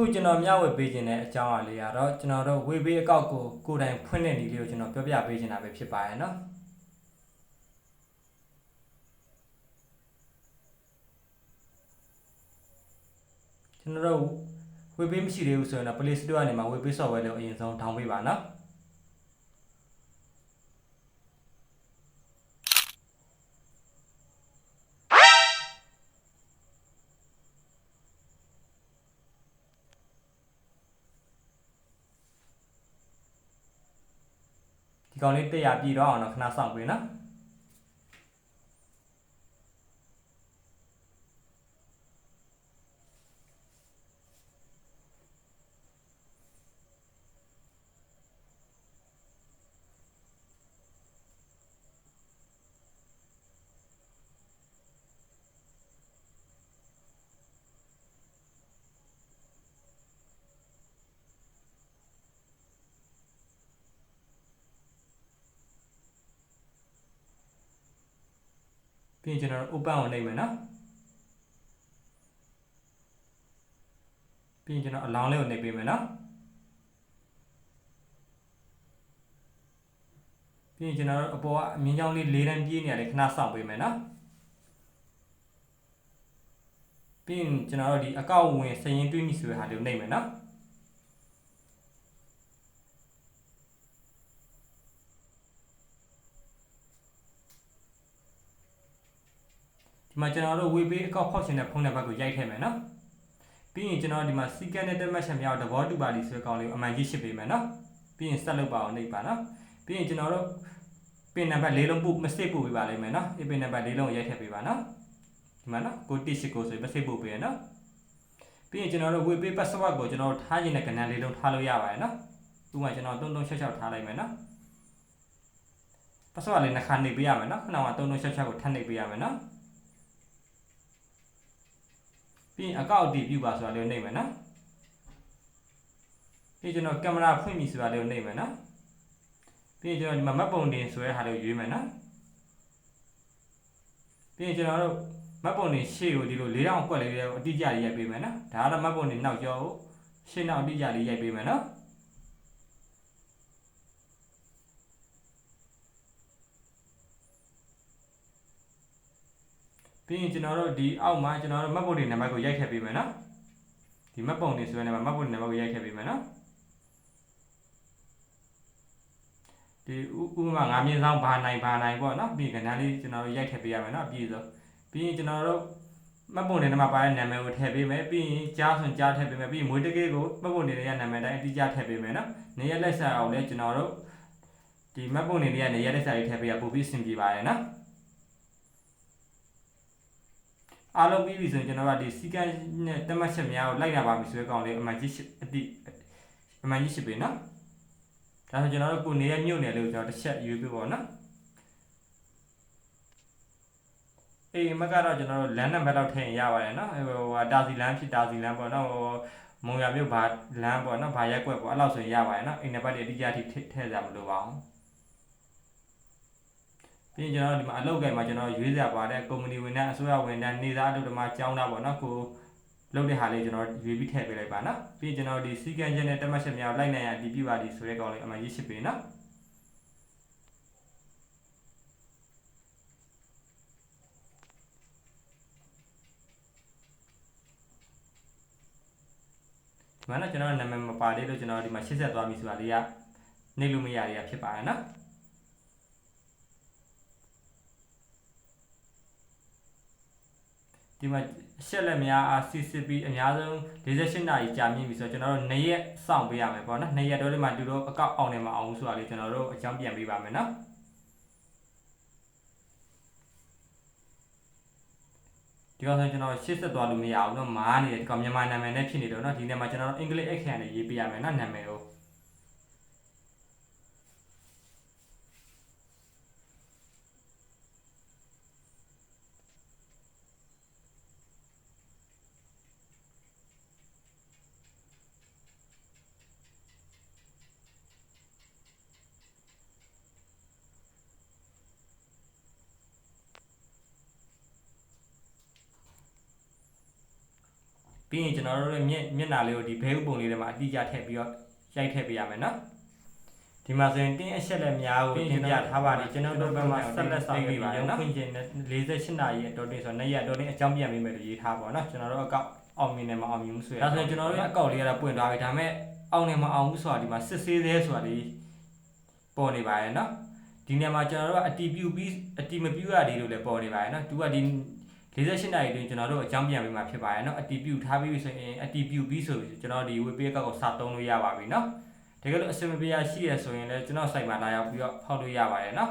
အခုကျွန်တော်မျှဝေပေးခြင်းတဲ့အကြောင်းအရာလေးကတော့ကျွန်တော်တို့ဝေဘေးအကောက်ကိုကိုယ်တိုင်ဖွင့်တဲ့နည်းလေးကိုကျွန်တော်ပြောပြပေးခြင်းတာပဲဖြစ်ပါရဲ့နော်ကျွန်တော်တို့ဝေဘေးမရှိသေးဘူးဆိုရင်တော့ Play Store ကနေမှာဝေဘေး software လေးကိုအရင်ဆုံး download ပေးပါနော် ကောင်လေးတက်ရပြည်တော့အောင်တော့ခဏစောင့်ပေးနော် ပြီးရင်ကျွန်တော်တို့ open ကိုနှိပ်မယ်နော်ပြီးရင်ကျွန်တော်အလောင်းလေးကိုနှိပ်ပေးမယ်နော်ပြီးရင်ကျွန်တော်တို့အပေါ်ကအမြင့်ချောင်းလေး၄တန်းပြေးနေရတယ်ခဏစောင့်ပေးမယ်နော်ပြီးရင်ကျွန်တော်တို့ဒီအကောက်ဝင်စရင်တွေးမိဆိုတဲ့ဟာလေးကိုနှိပ်မယ်နော် ဒီမှာကျွန်တော်တို့ဝေပေးအကောက်ဖောက်ရှင်တဲ့ဖုန်းနံပါတ်ကိုရိုက်ထည့်မယ်နော်ပြီးရင်ကျွန်တော်ဒီမှာစီကန်းနဲ့တက်မှတ်ချက်များသဘောတူပါလိဆိုတဲ့ကောင်လေးကိုအမှန်ကြီးရှင်းပေးမယ်နော်ပြီးရင်ဆက်လုပ်ပါအောင်နှိပ်ပါနော်ပြီးရင်ကျွန်တော်တို့ပင်နံပါတ်၄လုံးပို့ message ပို့ပေးပါလိမ့်မယ်နော်ဒီပင်နံပါတ်၄လုံးကိုရိုက်ထည့်ပေးပါနော်ဒီမှာနော်ကိုတိရှိကိုဆို message ပို့ပေးရနော်ပြီးရင်ကျွန်တော်တို့ဝေပေး password ကိုကျွန်တော်တို့ထားခြင်းတဲ့ကဏ္ဍလေးလုံးထားလို့ရပါတယ်နော်ဥပမာကျွန်တော်3366ထားလိုက်မယ်နော် password လေးနှစ်ခါနှိပ်ပေးရမယ်နော်ခဏက3366ကိုထပ်နှိပ်ပေးရမယ်နော် ပြီးရင်အကောက်အတည်ပြုပါဆိုတာလေးကိုနှိပ်မယ်နော်ပြီးကျွန်တော်ကင်မရာဖွင့်ပြီဆိုတာလေးကိုနှိပ်မယ်နော်ပြီးရင်ကျွန်တော်ဒီမှာမတ်ပုံတင်ဆိုတဲ့ဟာလေးကိုရွေးမယ်နော်ပြီးရင်ကျွန်တော်တို့မတ်ပုံတင်ရှေ့ကိုဒီလို၄တောင်ကွက်လေးကိုအတိအကျလေးရိုက်ပေးမယ်နော်ဒါကတော့မတ်ပုံတင်နောက်ကျောကိုရှေ့နောက်အတိအကျလေးရိုက်ပေးမယ်နော် ပြီးရင်ကျွန်တော်တို့ဒီအောက်မှာကျွန်တော်တို့မတ်ပုံတင်နံပါတ်ကိုရိုက်ထည့်ပေးမယ်နော်ဒီမတ်ပုံတင်ဆိုတဲ့နေရာမှာမတ်ပုံတင်နံပါတ်ကိုရိုက်ထည့်ပေးမယ်နော်ဒီဥပမာငါမြင့်ဆောင်ဘာနိုင်ဘာနိုင်ပေါ့နော်ပြီးကဏ္ဍလေးကျွန်တော်တို့ရိုက်ထည့်ပေးရမယ်နော်အပြည့်စုံပြီးရင်ကျွန်တော်တို့မတ်ပုံတင်ထဲမှာပါတဲ့နာမည်ကိုထည့်ပေးမယ်ပြီးရင်ကြားဆွန်ကြားထည့်ပေးမယ်ပြီးရင်မွေးတကေးကိုမတ်ပုံတင်ရဲ့နာမည်တိုင်းအတိအကျထည့်ပေးမယ်နော်နေရက်လက်ဆက်အောင်လဲကျွန်တော်တို့ဒီမတ်ပုံတင်တွေကနေရက်လက်ဆက်လေးထည့်ပေးရပို့ပြီးအဆင်ပြေပါတယ်နော် အားလုံးပြီးပြီဆိုရင်ကျွန်တော်ကဒီစီကန်းနဲ့တက်မှတ်ချက်များကိုလိုက်လာပါမယ်ဆိုတဲ့ကောင်လေးအမှန်ကြီးရှိအတိအမှန်ကြီးရှိပြီနော်ဒါဆိုကျွန်တော်တို့ကိုနေရမြုပ်နေလို့ကျွန်တော်တစ်ချက်ယူပြပါနော်အေးမကတော့ကျွန်တော်တို့လမ်းနံပါတ်တော့ထည့်ရင်ရပါတယ်နော်ဟိုဟာတာစီလမ်းဖြစ်တာစီလမ်းပေါ့နော်ဟိုမုံရမြို့ဘာလမ်းပေါ့နော်ဘာရက်ကွက်ပေါ့အဲ့လောက်ဆိုရင်ရပါတယ်နော်အိမ်နံပါတ်တွေအတိအကျထိထည့်ထည့်ကြမလို့ပါအောင် ပြီးရင်ကျွန်တော်ဒီမှာအလုပ်ကဲမှာကျွန်တော်ရွေးစရာပါတဲ့ကုမ္ပဏီဝန်ထမ်းအစိုးရဝန်ထမ်းနေသားအလုပ်သမားကျောင်းသားပေါ့နော်ကိုလုပ်တဲ့ဟာလေးကျွန်တော်ရွေးပြီးထည့်ပေးလိုက်ပါနော်ပြီးရင်ကျွန်တော်ဒီစီကံချက်နဲ့တက်မှတ်ချက်များလိုက်နိုင်ရဒီပြပါဒီဆိုတဲ့ကောင်လေးအမှန်ကြီးရှိပြီနော်ဒီမှာတော့ကျွန်တော်နာမည်မပါသေးလို့ကျွန်တော်ဒီမှာရှင်းဆက်သွားပြီဆိုတာလေးကနေလို့မရရဖြစ်ပါတယ်နော် ဒီမှာရှက်လက်များအားစစ်စစ်ပြီးအများဆုံး48နာရီကြာမြင့်ပြီဆိုတော့ကျွန်တော်တို့2ရက်စောင့်ပေးရမယ်ပေါ့နော်2ရက်တော့ဒီမှာတူတော့အကောက်အောင်နေမှာအောင်ဆိုတာလေးကျွန်တော်တို့အကြောင်းပြန်ပေးပါမယ်နော်ဒီကောင်ဆိုကျွန်တော်ရှေ့ဆက်သွားလို့မရအောင်တော့မားနေတယ်ဒီကောင်မြန်မာနာမည်နဲ့ဖြစ်နေတော့เนาะဒီနေ့မှာကျွန်တော်တို့အင်္ဂလိပ်အခန့်နဲ့ရေးပေးရမယ်เนาะနာမည်ကို ပြီးရင်ကျွန်တော်တို့ရဲ့မျက်မျက်နှာလေးကိုဒီဘဲဥပုံလေးထဲမှာအတိအကျထည့်ပြီးတော့ရိုက်ထည့်ပေးရမယ်နော်ဒီမှာဆိုရင်တင်းအချက်လက်များကိုတင်ပြထားပါတယ်ကျွန်တော်တို့ဘက်မှာဆက်လက်ဆောင်ရွက်ပါရုံဖွင့်ခြင်းနဲ့48နာရီအတော်တင်ဆိုတော့နေ့ရက်အတော်တင်အကြောင်းပြန်ပေးမယ်လို့ရေးထားပါတော့နော်ကျွန်တော်တို့အကောက်အောင်မြင်တယ်မအောင်မြင်ဘူးဆိုရင်ဒါဆိုရင်ကျွန်တော်တို့ရဲ့အကောက်လေးကတော့ပွင့်သွားပြီဒါပေမဲ့အောင်နေမအောင်ဘူးဆိုတာဒီမှာစစ်ဆေးသေးဆိုတာလေးပေါ်နေပါရဲ့နော်ဒီနေရာမှာကျွန်တော်တို့ကအတီးပြူပြီးအတီးမပြူရသေးလို့လည်းပေါ်နေပါရဲ့နော်သူကဒီ 48နာရီတွင်ကျွန်တော်တို့အကြောင်းပြန်ပေးမှာဖြစ်ပါရဲ့နော်အတီးပြူထားပြီးဆိုရင်အတီးပြူပြီးဆိုပြီးကျွန်တော်ဒီဝေးပေးအကောက်ကိုစသုံးလို့ရပါပြီနော်တကယ်လို့အစင်မပြေရရှိရဆိုရင်လည်းကျွန်တော် site မှာလာရောက်ပြီးတော့ဖောက်လို့ရပါတယ်နော်